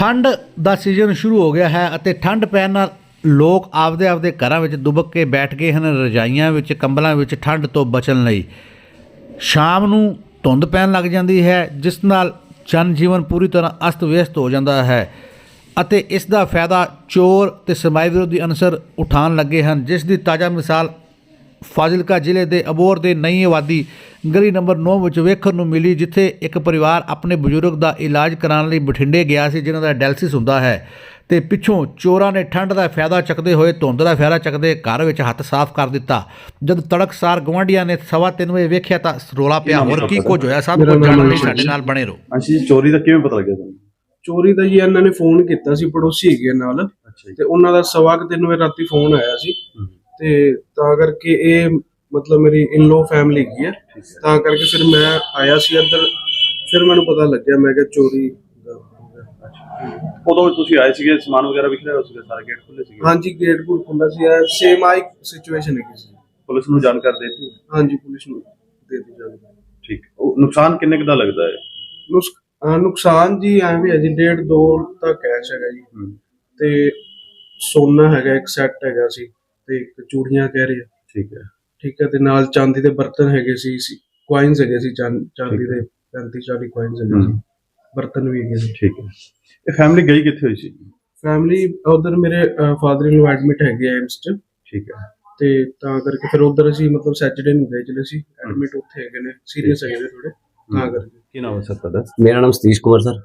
ਠੰਡ ਦਾ ਸੀਜ਼ਨ ਸ਼ੁਰੂ ਹੋ ਗਿਆ ਹੈ ਅਤੇ ਠੰਡ ਪੈਣ ਨਾਲ ਲੋਕ ਆਪਦੇ ਆਪਦੇ ਘਰਾਂ ਵਿੱਚ ਦੁਬਕ ਕੇ ਬੈਠ ਗਏ ਹਨ, ਰਜਾਈਆਂ ਵਿੱਚ, ਕੰਬਲਾਂ ਵਿੱਚ ਠੰਡ ਤੋਂ ਬਚਣ ਲਈ। ਸ਼ਾਮ ਨੂੰ ਧੁੰਦ ਪੈਣ ਲੱਗ ਜਾਂਦੀ ਹੈ, ਜਿਸ ਨਾਲ ਜਨ ਜੀਵਨ ਪੂਰੀ ਤਰ੍ਹਾਂ ਅਸਤ ਵਿਅਸਤ ਹੋ ਜਾਂਦਾ ਹੈ ਅਤੇ ਇਸ ਦਾ ਫਾਇਦਾ ਚੋਰ ਤੇ ਸਮਾਜ ਵਿਰੋਧੀ ਅਨਸਰ ਉਠਾਉਣ ਲੱਗੇ ਹਨ, ਜਿਸ ਦੀ ਤਾਜ਼ਾ ਮਿਸਾਲ ਫਾਜ਼ਿਲਕਾ ਜ਼ਿਲ੍ਹੇ ਦੇ ਅਬੋਰ ਦੇ ਨਈ ਆਬਾਦੀ ਗਲੀ ਨੰਬਰ 9 ਵਿੱਚ ਵੇਖਣ ਨੂੰ ਮਿਲੀ ਜਿੱਥੇ ਇੱਕ ਪਰਿਵਾਰ ਆਪਣੇ ਬਜ਼ੁਰਗ ਦਾ ਇਲਾਜ ਕਰਾਉਣ ਲਈ ਬਠਿੰਡੇ ਗਿਆ ਸੀ ਜਿਨ੍ਹਾਂ ਦਾ ਡਾਇਲਸਿਸ ਹੁੰਦਾ ਹੈ। ਤੇ ਪਿੱਛੋਂ ਚੋਰਾਂ ਨੇ ਠੰਡ ਦਾ ਫਾਇਦਾ ਚੱਕਦੇ ਹੋਏ ਧੁੰਦ ਦਾ ਫਾਇਦਾ ਚੱਕਦੇ ਘਰ ਵਿੱਚ ਹੱਥ ਸਾਫ਼ ਕਰ ਦਿੱਤਾ। ਜਦ ਤੜਕਸਾਰ ਗਵਾਂਢੀਆਂ ਨੇ ਸਵਾ ਤਿੰਨ ਵਜੇ ਵੇਖਿਆ ਤਾਂ ਰੋਲਾ ਪਿਆ। ਹੋਰ ਕੀ ਕੁਝ ਹੋਇਆ? ਸਭ ਕੁਝ ਜਾਣਨ ਲਈ ਸਾਡੇ ਨਾਲ ਬਣੇ ਰਹੋ। ਅੰਸ਼ੀ ਚੋਰੀ ਦਾ ਕਿਵੇਂ ਪਤਾ ਲੱਗਿਆ ਤੁਹਾਨੂੰ? ਚੋਰੀ ਦਾ ਜੀ ਇਹਨਾਂ ਨੇ ਫੋਨ ਕੀਤਾ ਸੀ ਪੜੋਸੀ ਹੈਗੇ ਨਾਲ। ਤੇ ਉਹਨਾਂ ਦਾ ਸਵਾ ਕੁ ਤਿੰਨ ਵਜੇ ਰਾਤੀ ਫੋਨ ਆਇਆ ਸੀ। ਤੇ ਤਾਂ ਕਰਕੇ ਇਹ ਮਤਲਬ ਮੇਰੀ ਇਨ-ਲੋ ਫੈਮਿਲੀ ਹੈਗੀ ਹੈ। ਤਾਂ ਕਰਕੇ ਫਿਰ ਮੈਂ ਆਇਆ ਸੀ ਇੱਧਰ। ਫਿਰ ਮੈਨੂੰ ਪਤਾ ਲੱਗਿਆ ਮੈਂ ਕਿਹਾ ਚੋਰੀ ਦਾ ਹੋ। ਗਿਆ। ਉਦੋਂ ਤੁਸੀਂ ਆਏ ਸੀਗੇ ਸਮਾਨ ਵਗੈਰਾ ਵਿਖ ਰਿਹਾ ਸੀਗਾ ਸਾਰੇ ਗੇਟ ਖੁੱਲੇ ਸੀਗੇ? ਹਾਂਜੀ ਗੇਟ ਗੁੱਟ ਖੁੱਲਾ ਸੀ ਸੇਮ ਆਈ ਸਿਚੁਏਸ਼ਨ ਹੈਗੀ ਸੀ। ਪੁਲਿਸ ਨੂੰ ਜਾਣਕਾਰੀ ਦਿੱਤੀ? ਹਾਂਜੀ ਪੁਲਿਸ ਨੂੰ ਦੇ ਦਿੱਤੀ ਜਾਣਕਾਰੀ। ਠੀਕ। ਉਹ ਨੁਕਸਾਨ ਕਿੰਨੇ ਕੁ ਦਾ ਲੱਗਦਾ ਹੈ? ਨੁਕਸ- ਅਹ ਨੁਕਸਾਨ ਜੀ ਐਵੇਂ ਹੈ ਜੀ ਡੇਢ ਦੋ ਦਾ ਕੈਸ਼ ਹੈਗਾ ਜੀ। ਹਮ, ਤੇ ਸੋਨਾ ਹੈਗਾ ਇੱਕ ਸੈੱਟ ਹੈਗਾ ਸੀ। ਤੇ ਇੱਕ ਚੂੜੀਆਂ ਕਹਿ ਰਹੇ ਆ। ਠੀਕ ਹੈ। ਠੀਕ ਹੈ ਤੇ ਨਾਲ ਚਾਂਦੀ ਦੇ ਬਰਤਨ ਹੈਗੇ ਸੀ ਕੁਆਇਨਸ ਹੈਗੇ ਸੀ ਚਾਂ- ਚਾਂਦੀ ਦੇ 35 40 ਕੁਆਇਨਸ ਹੈਗੇ ਸੀ। ਹਮ। ਬਰਤਨ ਵੀ ਹੈਗੇ ਸੀ। ਠੀਕ ਹੈ। ਇਹ ਫੈਮਿਲੀ ਗਈ ਕਿੱਥੇ ਹੋਈ ਸੀ? ਫੈਮਿਲੀ ਉਧਰ ਮੇਰੇ ਫਾਦਰ ਇਨ ਐਡਮਿਟ ਹੈਗੇ ਆ ਐਮਸ ਚ। ਠੀਕ ਹੈ। ਤੇ ਤਾਂ ਕਰਕੇ ਫਿਰ ਉਧਰ ਅਸੀਂ ਮਤਲਬ ਸੈਚਰਡੇ ਨੂੰ ਗਏ ਚਲੇ ਸੀ ਐਡਮਿਟ ਉੱਥੇ ਹੈਗੇ ਨੇ ਸੀਰੀਅਸ ਹੈਗੇ ਨੇ ਥੋੜੇ ਤਾਂ ਕਰਕੇ। ਕੀ ਨਾਮ ਹੈ ਸਰ ਤੁਹਾਡਾ? ਮੇਰਾ ਨਾਮ ਸਤੀਸ਼ ਕੁਮਾਰ ਸਰ।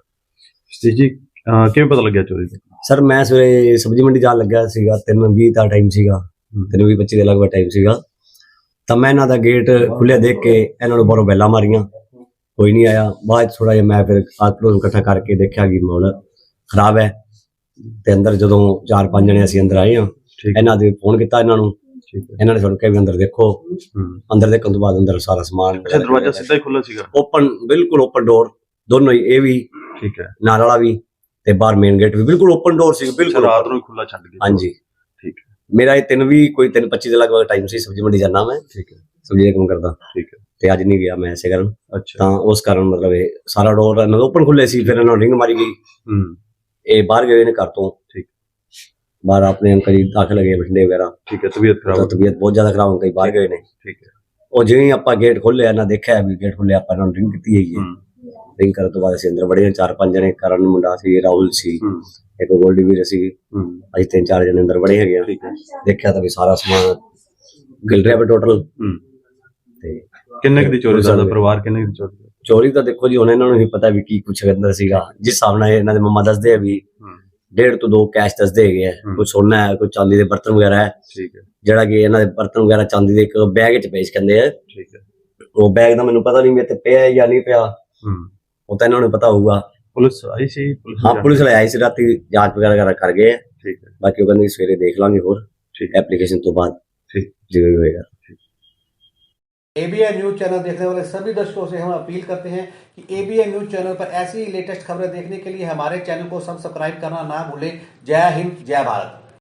ਸਤੀਸ਼ ਜੀ ਅਹ, ਕਿਵੇਂ ਪਤਾ ਲੱਗਿਆ ਚੋਰੀ ਦਾ? ਸਰ ਮੈਂ ਸਵੇਰੇ ਸਬਜ਼ੀ ਮੰਡੀ ਜਾਣ ਲੱਗਾ ਸੀਗਾ 3:20 ਦਾ ਟਾਈਮ ਸੀਗਾ। 3:20 25 ਦੇ ਲਗਭਗ ਟਾਈਮ ਸੀਗਾ। ਤਾਂ ਮੈਂ ਇਹਨਾਂ ਦਾ ਗੇਟ ਖੁੱਲਿਆ ਦੇਖ ਕੇ ਇਹਨਾਂ ਨੂੰ ਬਾਹਰੋਂ ਬੈਲਾਂ ਮਾਰੀਆਂ। ਕੋਈ ਨਹੀਂ ਆਇਆ। ਬਾਅਦ ਥੋੜਾ ਜਿਹਾ ਮੈਂ ਫਿਰ ਆਤਮਾ ਨੂੰ ਇਕੱਠਾ ਕਰਕੇ ਦੇਖਿਆ ਕਿ ਮਾਹੌਲ ਖਰਾਬ ਹੈ। ਤੇ ਅੰਦਰ ਜਦੋਂ ਚਾਰ ਪੰਜ ਜਣੇ ਅਸੀਂ ਅੰਦਰ ਆਏ ਹਾਂ ਇਹਨਾਂ ਦੇ ਫੋਨ ਕੀਤਾ ਇਹਨਾਂ ਨੂੰ। ਇਹਨਾਂ ਨੇ ਸਾਨੂੰ ਕਿਹਾ ਵੀ ਅੰਦਰ ਦੇਖੋ। ਅੰਦਰ ਦੇਖਣ ਤੋਂ ਬਾਅਦ ਅੰਦਰ ਸਾਰਾ ਸਮਾਨ ਅੱਛਾ ਦਰਵਾਜ਼ਾ ਸਿੱਧਾ ਹੀ ਖੁੱਲਾ ਸੀਗਾ? ਓਪਨ ਬਿਲਕੁਲ ਓਪਨ ਡੋਰ ਦੋਨੋਂ ਹੀ ਇਹ ਵੀ ਠੀਕ ਹੈ। ਨਾਲ ਵਾਲਾ ਵੀ ਤੇ ਬਾਹਰ ਮੇਨ ਗੇਟ ਵੀ। ਬਿਲਕੁਲ ਓਪਨ ਡੋਰ ਸੀ ਬਿਲਕੁਲ ਰਾਤ ਨੂੰ ਹੀ ਖੁੱਲਾ ਛੱਡ ਗਏ ਹਾਂਜੀ। ਮੇਰਾ ਇਹ ਤਿੰਨ ਵੀ ਕੋਈ ਤਿੰਨ 25 ਦੇ ਲਗਭਗ ਟਾਈਮ ਸੀ ਸਬਜ਼ੀ ਮੰਡੀ ਜਾਣਾ ਮੈਂ। ਠੀਕ ਹੈ। ਸਬਜ਼ੀ ਦਾ ਕੰਮ ਕਰਦਾ। ਠੀਕ ਹੈ। ਤੇ ਅੱਜ ਨਹੀਂ ਗਿਆ ਮੈਂ ਐਸੇ ਕਰਨ। ਅੱਛਾ। ਤਾਂ ਉਸ ਕਾਰਨ ਮਤਲਬ ਇਹ ਸਾਰਾ ਡੋਰ ਦਾ ਓਪਨ ਖੁੱਲੇ ਸੀ ਫਿਰ ਇਹਨਾਂ ਰਿੰਗ ਮਾਰੀ ਗਈ। ਹੂੰ। ਇਹ ਬਾਹਰ ਗਏ ਨੇ ਘਰ ਤੋਂ। ਠੀਕ। ਬਾਹਰ ਆਪਣੇ ਅੰਕਲ ਜੀ ਦਾਖਲ ਗਏ ਬਠਿੰਡੇ ਵਗੈਰਾ। ਠੀਕ ਹੈ ਤਬੀਅਤ ਖਰਾਬ ਤਬੀਅਤ ਬਹੁਤ ਜ਼ਿਆਦਾ ਖਰਾਬ ਹੋ ਗਈ ਬਾਹਰ ਗਏ ਨੇ। ਠੀਕ ਹੈ। ਉਹ ਜਿਵੇਂ ਆਪਾਂ ਗੇਟ ਖੋਲ੍ਹਿਆ ਨਾ ਦੇਖਿਆ ਵੀ ਗੇਟ ਖੋਲ੍ਹਿਆ ਆਪਾਂ ਇਹਨਾਂ ਨੂੰ ਰਿੰਗ ਕੀਤੀ ਹੈਗੀ ਹੈ। ਹੂੰ ਰਿੰਗ ਕਰਨ ਤੋਂ ਬਾਅਦ ਅਸੀਂ ਅੰਦਰ ਬੜੇ ਚਾਰ ਪੰਜ ਜਣੇ ਕਰਨ ਮੁੰਡਾ ਸੀ ਰਾਹੁਲ ਸੀ। ਹੂੰ। ਇੱਕ ਗੋਲਡੀ ਵੀਰ ਸੀ ਹੂੰ। ਅਸੀਂ ਤਿੰਨ ਚਾਰ ਜਣੇ ਅੰਦਰ ਬੜੇ ਹੈਗੇ ਆ ਹੈ। ਦੇਖਿਆ ਤਾਂ ਵੀ ਸਾਰਾ ਸਮਾਨ ਗਿਲ ਰਿਹਾ ਵੀ ਟੋਟਲ ਹੂੰ। ਤੇ ਕਿੰਨੇ ਕੁ ਦੀ ਚੋਰੀ ਦਾ ਪਰਿਵਾਰ ਕਿੰਨੇ ਦੀ ਚੋਰੀ? ਚੋਰੀ ਤਾਂ ਦੇਖੋ ਜੀ ਹੁਣ ਇਹਨਾਂ ਨੂੰ ਨਹੀਂ ਪਤਾ ਵੀ ਕੀ ਕੁਛ ਅੰਦਰ ਸੀਗਾ। ਜਿਸ ਹਿਸਾਬ ਨਾਲ ਇਹਨਾਂ ਦੇ ਮੰਮਾ ਦੱਸਦੇ ਆ ਵੀ ਹੂੰ। ਡੇਢ ਤੋਂ ਦੋ ਕੈਸ਼ ਦੱਸਦੇ ਹੈਗੇ ਆ। ਹੂੰ। ਕੋਈ ਸੋਨਾ ਹੈ ਕੋਈ ਚਾਂਦੀ ਦੇ ਬਰਤਨ ਵਗੈਰਾ ਹੈ। ਠੀਕ ਹੈ। ਜਿਹੜਾ ਕਿ ਇਹਨਾਂ ਦੇ ਬਰਤਨ ਵਗੈਰਾ ਚਾਂਦੀ ਦੇ ਇੱਕ ਬੈਗ 'ਚ ਪੇਸ਼ ਕਹਿੰਦੇ ਆ। ਠੀਕ ਹੈ। ਉਹ ਬੈਗ ਦਾ ਮੈਨੂੰ ਪਤਾ ਨਹੀਂ ਮੇਰੇ ਤੇ ਪਿਆ ਹੈ ਜਾਂ ਨਹੀਂ ਪਿਆ। वो तो इन्होंने पता होगा। पुलिस आई सी पुलिस हाँ पुलिस वाले आई सी राती जाँच वगैरह कर गए। हैं ठीक है। बाकी वो कहते सवेरे देख लांगे और एप्लीकेशन तो बाद ठीक। ज़रूर होगा एबीएन न्यूज़ चैनल देखने वाले सभी दर्शकों से हम अपील करते हैं कि एबीएन न्यूज़ चैनल पर ऐसी लेटेस्ट खबरें देखने के लिए हमारे चैनल को सब्सक्राइब करना ना भूलें। जय हिंद जय भारत।